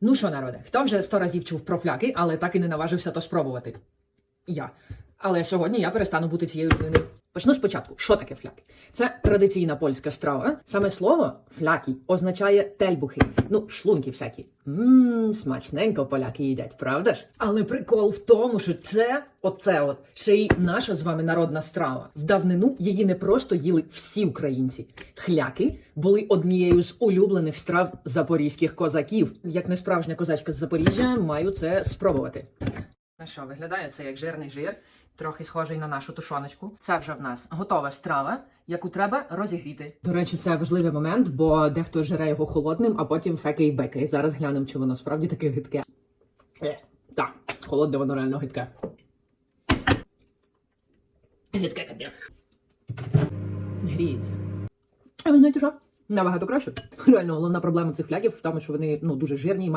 Ну що, народе, хто вже сто разів чув про фляки, але так і не наважився то спробувати? Я. Але сьогодні я перестану бути цією людиною. Почну спочатку. Що таке фляки? Це традиційна польська страва. Саме слово фляки означає тельбухи, ну, шлунки всякі. Ммм, смачненько поляки їдять, правда ж? Але прикол в тому, що це, оце от, ще й наша з вами народна страва. В давнину її не просто їли всі українці. Хляки були однією з улюблених страв запорізьких козаків. Як не справжня козачка з Запоріжжя, маю це спробувати. Ну що, виглядає це як жирний жир, трохи схожий на нашу тушоночку. Це вже в нас готова страва, яку треба розігріти. До речі, це важливий момент, бо дехто жере його холодним, а потім фекає і бекає. Зараз глянемо, чи воно справді таке гидке. Е, так, холодне воно реально гидке. Гидке капець. Гріється. А ви знаєте що? Набагато краще. Реально, головна проблема цих флягів в тому, що вони ну дуже жирні і мають.